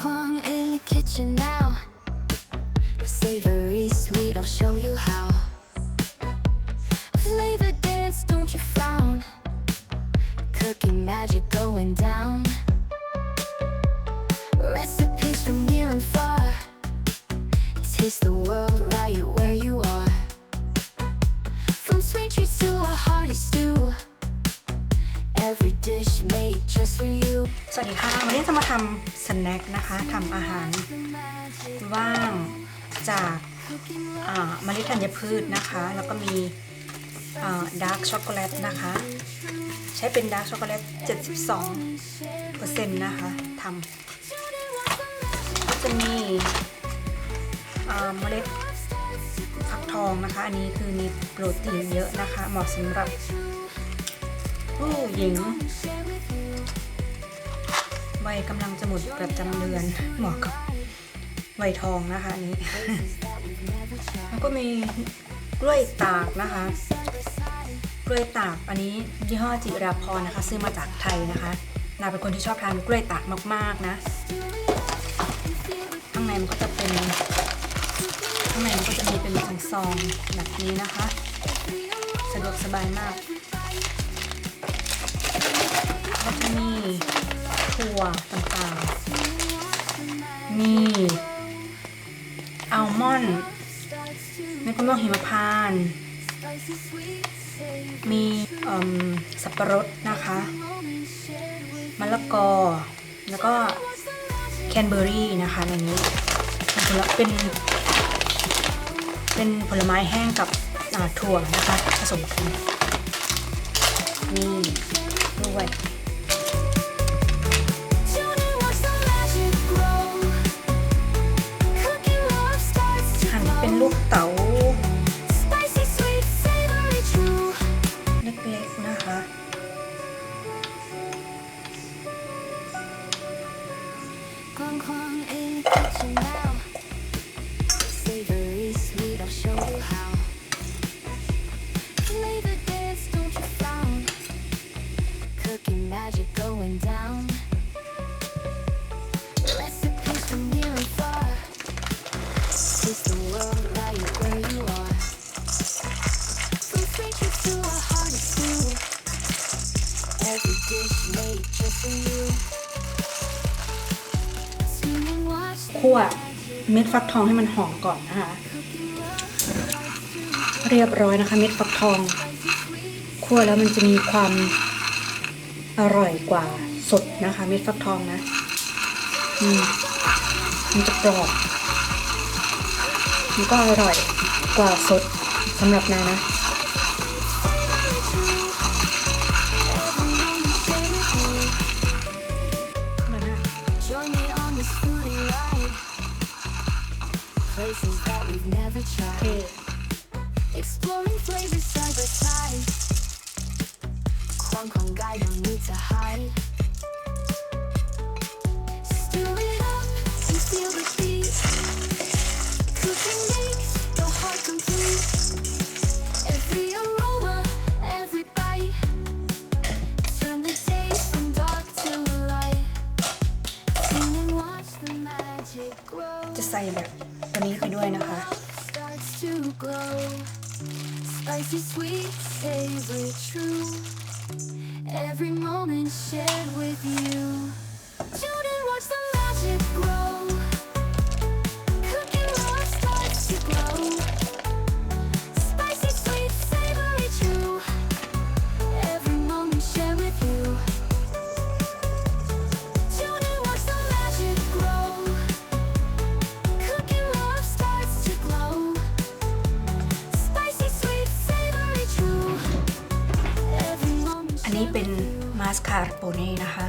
Kwang in the kitchen now. Savory sweet, I'll show you how. Flavor dance, don't you frown. Cooking magic going down. Recipes from near and far. Taste the world right where you are. From sweet treats to a hearty stew. Every dish made just for you. สวัสดีค่ะ วันนี้จะมาทำสแน็คนะคะทำอาหารว่างจากเมล็ดธัญพืชนะคะ แล้วก็มีดาร์กช็อกโกแลตนะคะ ใช้เป็นดาร์กช็อกโกแลต 72%นะคะทำก็จะมีเมล็ดฟักทองนะคะ อันนี้คือมีโปรตีนเยอะนะคะ เหมาะสำหรับผู้หญิง วัยกำลังจะหมดประจำเดือนเหมาะกับวัยทองนะคะนี้ แล้วก็มีกล้วยตากนะคะ กล้วยตากอันนี้ยี่ห้อจิราพรนะคะ ซื้อมาจากไทยนะคะนาเป็นคนที่ชอบทานกล้วยตากมาก ๆนะข้างในมันก็จะเป็นข้างในมันก็จะมีเป็นซองแบบนี้นะคะ สะดวกสบายมากแล้วก็ มีถั่วต่างๆ มีอัลมอนด์เม็ดมะม่วงหิมพานต์มีสับปะรดนะคะมะละกอ แล้วก็แคนเบอรี่นะคะในนี้เป็นผลเป็นผลไม้แห้งกับถั่วนะคะ ผสมกันนี่ด้วย 豆 คั่วเม็ดฟักทองให้มันหอมก่อนนะคะ เรียบร้อยนะคะ เม็ดฟักทองคั่วแล้วมันจะมีความอร่อยกว่าสดนะคะ เม็ดฟักทองนะอืมมันจะกรอบมันก็อร่อยกว่าสดสำหรับนานะ Places that we've never tried. Exploring flavors by side. Kwang guy, don't need to hide. ด้วยนะคะ starts to glow. Spicy, sweet, savory, true. Every moment shared with you. นี้เป็นมาสคาร์โปเน่นะคะ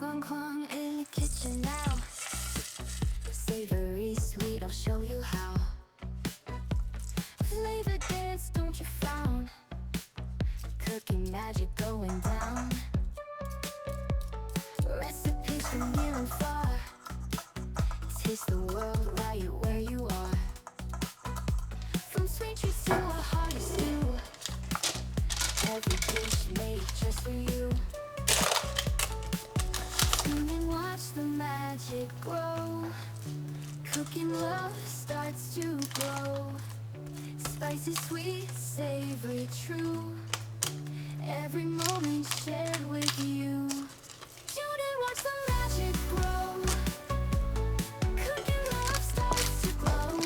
光光 in the kitchen going down. Recipes from near and far. Taste the world right where you are. From sweet treats to a hearty stew. Every dish made just for you. And watch the magic grow. Cooking love starts to grow. Spicy, sweet, savory, true every moment shared with you. Tune watch the magic grow. Cooking love starts to glow.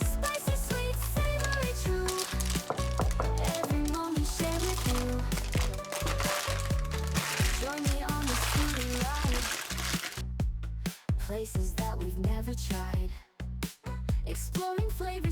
Spicy, sweet, savory, true. Every moment shared with you. Join me on this scooter ride. Places that we've never tried. Exploring flavors.